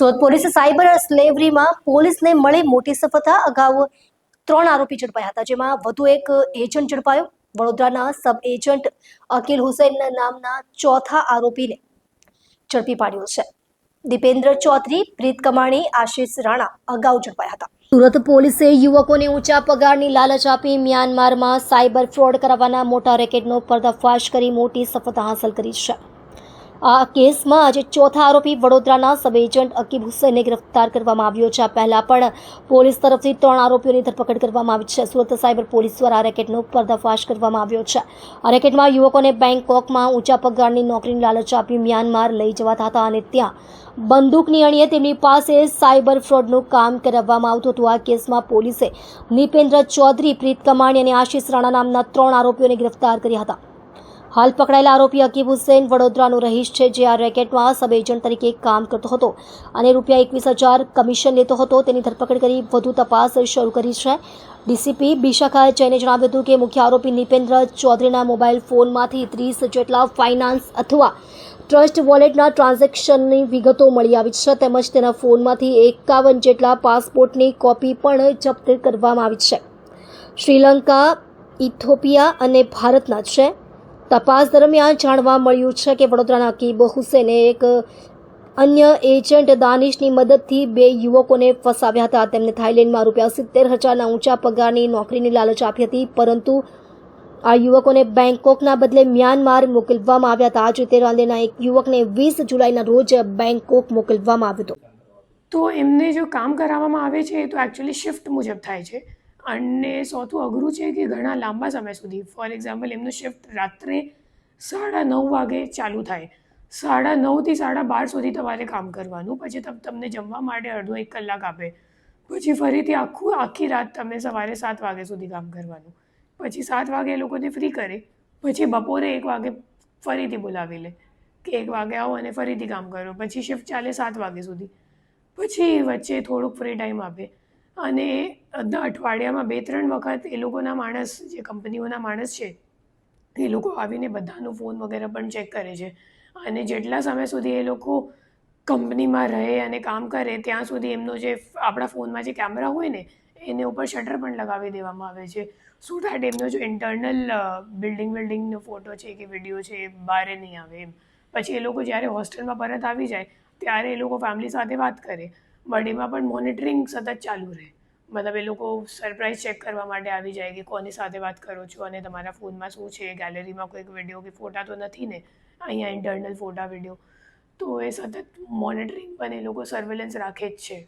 સુરત પોલીસે સાયબર સ્લેવરીમાં પોલીસને મળી મોટી સફળતા અગાઉ ત્રણ આરોપી ઝડપાયા હતા, જેમાં વધુ એક એજન્ટ ઝડપાયો. વડોદરાના સબ એજન્ટ અકીલ હુસૈનના નામના ચોથા આરોપીને ઝડપી પાડ્યો છે. દીપેન્દ્ર ચૌધરી, પ્રીત કમાણી, આશિષ રાણા અગાઉ ઝડપાયા હતા. સુરત પોલીસે યુવકોને ઊંચા પગારની લાલચ આપી મ્યાનમારમાં સાયબર ફ્રોડ કરાવવાના મોટા રેકેટનો પર્દાફાશ કરી મોટી સફળતા હાંસલ કરી છે. આ કેસમાં આજે ચોથા આરોપી વડોદરાના સબ એજન્ટ અકીબ હુસૈનને ગ્રફતાર કરવામાં આવ્યો છે. આ પહેલા પણ પોલીસ તરફથી ત્રણ આરોપીઓની ધરપકડ કરવામાં આવી છે. સુરત સાયબર પોલીસ દ્વારા રેકેટનો પર્દાફાશ કરવામાં આવ્યો છે. આ રેકેટમાં યુવકોને બેંકોકમાં ઊંચા પગારની નોકરીની લાલચ આપી મ્યાનમાર લઈ જવાતા હતા અને ત્યાં બંદૂકની અણીએ તેમની પાસે સાયબર ફ્રોડનું કામ કરાવવામાં આવતું હતું. આ કેસમાં પોલીસે નિપેન્દ્ર ચૌધરી, પ્રીત કમાણી અને આશિષ રાણા નામના ત્રણ આરોપીઓને ગ્રફતાર કર્યા હતા. હાલ પકડાયેલા આરોપી અકીબ હુસેન વડોદરાનો રહીશ છે જે આ રેકેટમાં સબ એજન્ટ તરીકે કામ કરતો હતો અને રૂપિયા એકવીસ હજાર કમિશન લેતો હતો. તેની ધરપકડ કરી વધુ તપાસ શરૂ કરી છે. ડીસીપી બિશાખા જૈને જણાવ્યું હતું કે મુખ્ય આરોપી નિપેન્દ્ર ચૌધરીના મોબાઈલ ફોનમાંથી ત્રીસ જેટલા ફાઇનાન્સ અથવા ટ્રસ્ટ વોલેટના ટ્રાન્ઝેક્શનની વિગતો મળી આવી છે. તેમજ તેના ફોનમાંથી એકાવન જેટલા પાસપોર્ટની કોપી પણ જપ્ત કરવામાં આવી છે. શ્રીલંકા, ઇથોપિયા અને ભારતના છે. તપાસ દરમિયાન જાણવા મળ્યું છે કે વડોદરાના અકીબ હુસેને એક અન્ય એજન્ટ દાનિશની મદદથી બે યુવકોને ફસાવ્યા હતા. તેમને થાઇલેન્ડમાં રૂપિયા સિત્તેર હજારના ઊંચા પગારની નોકરીની લાલચ આપી હતી, પરંતુ આ યુવકોને બેંકોકના બદલે મ્યાનમાર મોકલવામાં આવ્યા હતા. આજે રીતે એક યુવકને વીસ જુલાઈના રોજ બેંકોક મોકલવામાં આવ્યો હતો. તો એમને જો કામ કરાવવામાં આવે છે એ તો એકચ્યુઅલી શિફ્ટ મુજબ થાય છે. અને સૌથી અઘરું છે કે ઘણા લાંબા સમય સુધી. ફોર એક્ઝામ્પલ એમનું શિફ્ટ રાત્રે સાડા નવ વાગે ચાલુ થાય. સાડા નવથી સાડા બાર સુધી તમારે કામ કરવાનું. પછી તમ, તમને જમવા માટે અડધો એક કલાક આપે. પછી ફરીથી આખું, આખી રાત તમે સવારે સાત વાગ્યા સુધી કામ કરવાનું. પછી સાત વાગે એ લોકોને ફ્રી કરે. પછી બપોરે એક વાગે ફરીથી બોલાવી લે કે એક વાગે આવો અને ફરીથી કામ કરો. પછી શિફ્ટ ચાલે સાત વાગ્યા સુધી. પછી વચ્ચે થોડુંક ફ્રી ટાઈમ આપે. અને અઠવાડિયામાં બે ત્રણ વખત એ લોકોના માણસ, જે કંપનીઓના માણસ છે, એ લોકો આવીને બધાનું ફોન વગેરે પણ ચેક કરે છે. અને જેટલા સમય સુધી એ લોકો કંપનીમાં રહે અને કામ કરે, ત્યાં સુધી એમનો જે આપણા ફોનમાં જે કેમેરા હોય ને, એને ઉપર શટર પણ લગાવી દેવામાં આવે છે. સો દેટ એમનો જો ઇન્ટરનલ બિલ્ડિંગ બિલ્ડિંગનો ફોટો છે કે વીડિયો છે, એ બહાર નહીં આવે એમ. પછી એ લોકો જ્યારે હોસ્ટેલમાં પરત આવી જાય, ત્યારે એ લોકો ફેમિલી સાથે વાત કરે. બટ પણ મોનિટરિંગ સતત ચાલુ રહે. મતલબ એ લોકો સરપ્રાઇઝ ચેક કરવા માટે આવી જાય કે કોની સાથે વાત કરો છો અને તમારા ફોનમાં શું છે ગેલેરીમાં કોઈક વીડિયો કે ફોટા તો નથી ને? અહીંયા ઇન્ટરનલ ફોટા વીડિયો તો એ સતત મોનિટરિંગ પણ એ લોકો સર્વેલન્સ રાખે જ છે.